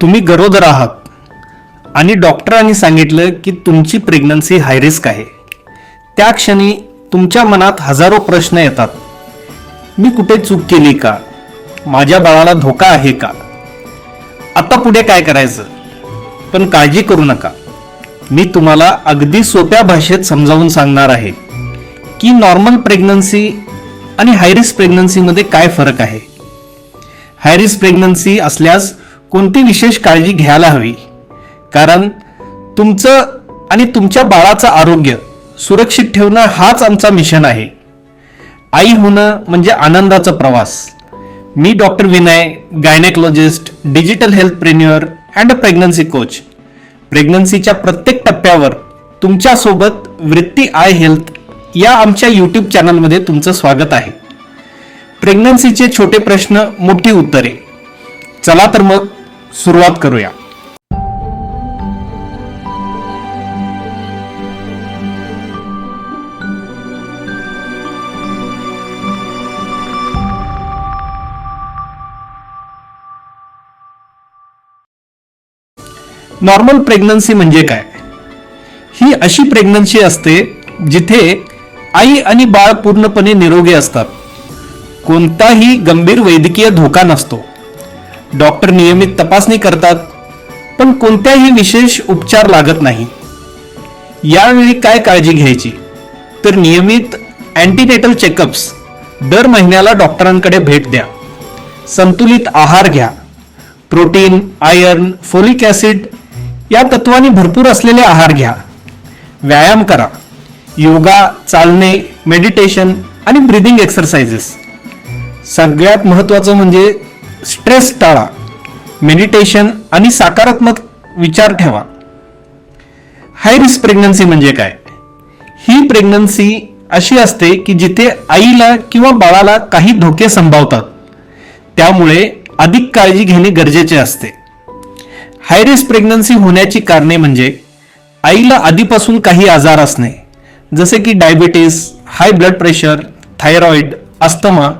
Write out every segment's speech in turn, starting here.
तुम्ही गरोदर आहात. आणि डॉक्टरांनी सांगितलं की तुमची प्रेग्नन्सी हाय रिस्क आहे. त्या क्षणी तुमच्या मनात हजारो प्रश्न येतात. मी कुठे चूक केली का? माझ्या बाळाला धोका आहे का? आता पुढे काय करायचं? पण काळजी करू नका. मी तुम्हाला अगदी सोप्या भाषेत समजावून सांगणार आहे की नॉर्मल प्रेग्नन्सी आणि हायरिस्क प्रेग्नन्सीमध्ये काय फरक आहे? हायरिस्क प्रेग्नन्सी असल्यास कोणती विशेष काळजी घ्यायला हवी? कारण तुमचं आणि तुमच्या बाळाचं आरोग्य सुरक्षित ठेवणं हाच आमचा मिशन आहे. आई होणं म्हणजे आनंदाचा प्रवास. मी doctor Vinay gynaecologist digital healthpreneur and a pregnancy coach प्रेग्नन्सीच्या प्रत्येक टप्प्यावर तुमच्यासोबत वृत्ती आय हेल्थ या आमच्या यूट्यूब चॅनलमध्ये तुमचं स्वागत आहे. प्रेग्नन्सीचे छोटे प्रश्न मोठी उत्तरे. चला तर मग सुरुवात करूया. नॉर्मल प्रेग्नन्सी म्हणजे काय? ही अशी प्रेग्नन्सी असते जिथे आई आणि बाळ पूर्णपणे निरोगी असतात. कोणताही गंभीर वैद्यकीय धोका नसतो. डॉक्टर नियमित तपासणी करतात पण कोणत्याही विशेष उपचार लागत नाही. यावेळी काय काळजी घ्यायची? तर नियमित अँटीनेटल चेकअप्स दर महिन्याला डॉक्टरांकडे भेट द्या. संतुलित आहार घ्या. प्रोटीन आयर्न फोलिक ॲसिड या तत्वांनी भरपूर असलेले आहार घ्या. व्यायाम करा. योगा चालणे मेडिटेशन आणि ब्रिदिंग एक्सरसाइजेस सगळ्यात महत्त्वाचं म्हणजे स्ट्रेस टाळा मेडिटेशन आणि सकारात्मक विचार ठेवा. हाय रिस्क प्रेग्नन्सी म्हणजे काय? ही प्रेग्नन्सी अशी असते की जिथे आईला किंवा बाळाला काही धोके संभावतात. त्यामुळे अधिक काळजी घेणे गरजेचे असते. हाय रिस्क प्रेग्नन्सी होण्याची कारणे म्हणजे आईला आधीपासून काही आजार असणे. जसे की diabetes high blood pressure thyroid asthma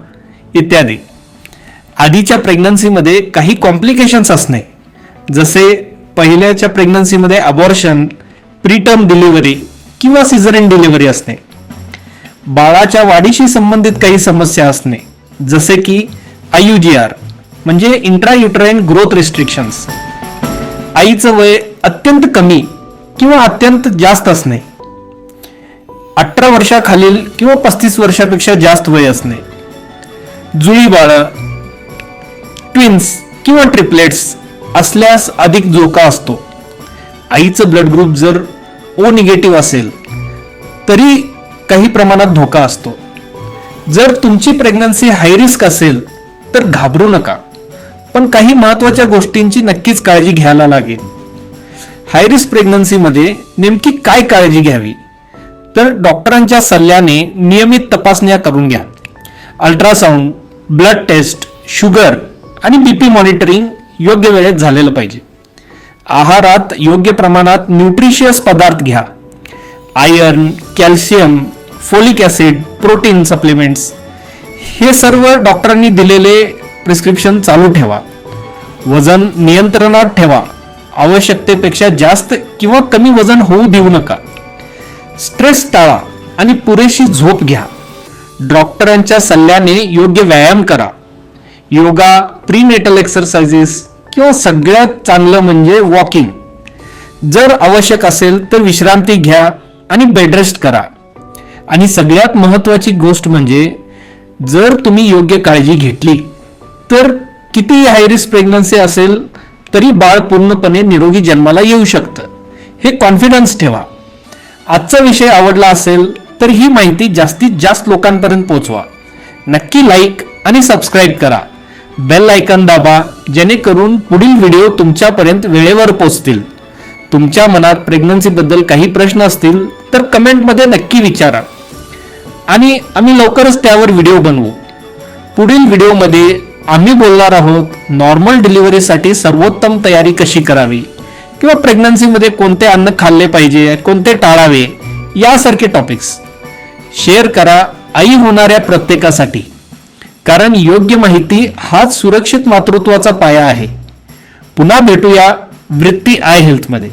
इत्यादी. आधीच्या प्रेग्नन्सीमध्ये काही कॉम्प्लिकेशन्स असणे. जसे पहिल्याच्या प्रेग्नन्सीमध्ये अबॉर्शन प्रीटर्म डिलिव्हरी किंवा सिझरिन डिलिव्हरी असणे. बाळाच्या वाढीशी संबंधित काही समस्या असणे. जसे की आय जी आर म्हणजे इंट्रायुट्राईन ग्रोथ रिस्ट्रिक्शन्स आईचं वय अत्यंत कमी किंवा अत्यंत जास्त असणे. अठरा वर्षाखालील किंवा पस्तीस वर्षापेक्षा जास्त वय असणे. जुळी बाळ ट्विन्स किंवा ट्रिपलेट्स असल्यास अधिक धोका असतो. आईचं ब्लड ग्रुप जर ओ निगेटिव्ह असेल तरी काही प्रमाणात धोका असतो. जर तुमची प्रेग्नन्सी हाय रिस्क असेल तर घाबरू नका. पण काही महत्त्वाच्या गोष्टींची नक्कीच काळजी घ्यायला लागेल. हाय रिस्क प्रेग्नन्सीमध्ये नेमकी काय काळजी घ्यावी? तर डॉक्टरांच्या सल्ल्याने नियमित तपासण्या करून घ्या. अल्ट्रासाऊंड ब्लड टेस्ट शुगर आणि बी पी मॉनिटरिंग योग्य वेळेत झालेलं पाहिजे. आहारात योग्य प्रमाणात न्यूट्रिशियस पदार्थ घ्या. Iron calcium folic acid protein supplements हे सर्व डॉक्टरांनी दिलेले प्रिस्क्रिप्शन चालू ठेवा. वजन नियंत्रणात ठेवा. आवश्यकतेपेक्षा जास्त किंवा कमी वजन होऊ देऊ नका. स्ट्रेस टाळा आणि पुरेशी झोप घ्या. डॉक्टरांच्या सल्ल्याने योग्य व्यायाम करा. योगा प्रीनेटल एक्सरसाइजेस किंवा सगळ्यात चांगलं म्हणजे वॉकिंग जर आवश्यक असेल तर विश्रांती घ्या आणि बेडरेस्ट करा. आणि सगळ्यात महत्वाची गोष्ट म्हणजे जर तुम्ही योग्य काळजी घेतली तर किती हायरिस्क प्रेग्नन्सी असेल तरी बाळ पूर्णपणे निरोगी जन्माला येऊ शकतं. हे कॉन्फिडन्स ठेवा. आजचा विषय आवडला असेल तर ही माहिती जास्तीत जास्त लोकांपर्यंत पोहोचवा नक्की लाईक आणि सबस्क्राईब करा. बेल आयकन दाबा जेणेकरून पुढील व्हिडिओ तुमच्यापर्यंत वेळेवर पोचतील. तुमच्या मनात प्रेग्नन्सीबद्दल काही प्रश्न असतील तर कमेंटमध्ये नक्की विचारा. आणि आम्ही लवकरच त्यावर व्हिडिओ बनवू. पुढील व्हिडिओमध्ये आम्ही बोलणार आहोत नॉर्मल डिलिव्हरीसाठी सर्वोत्तम तयारी कशी करावी? किंवा प्रेग्नन्सीमध्ये कोणते अन्न खाल्ले पाहिजे कोणते टाळावे? यासारखे टॉपिक्स शेअर करा आई होणाऱ्या प्रत्येकासाठी. कारण योग्य माहिती हाच सुरक्षित मातृत्वाचा पाया आहे. पुन्हा भेटूया वृत्ती आय हेल्थमध्ये.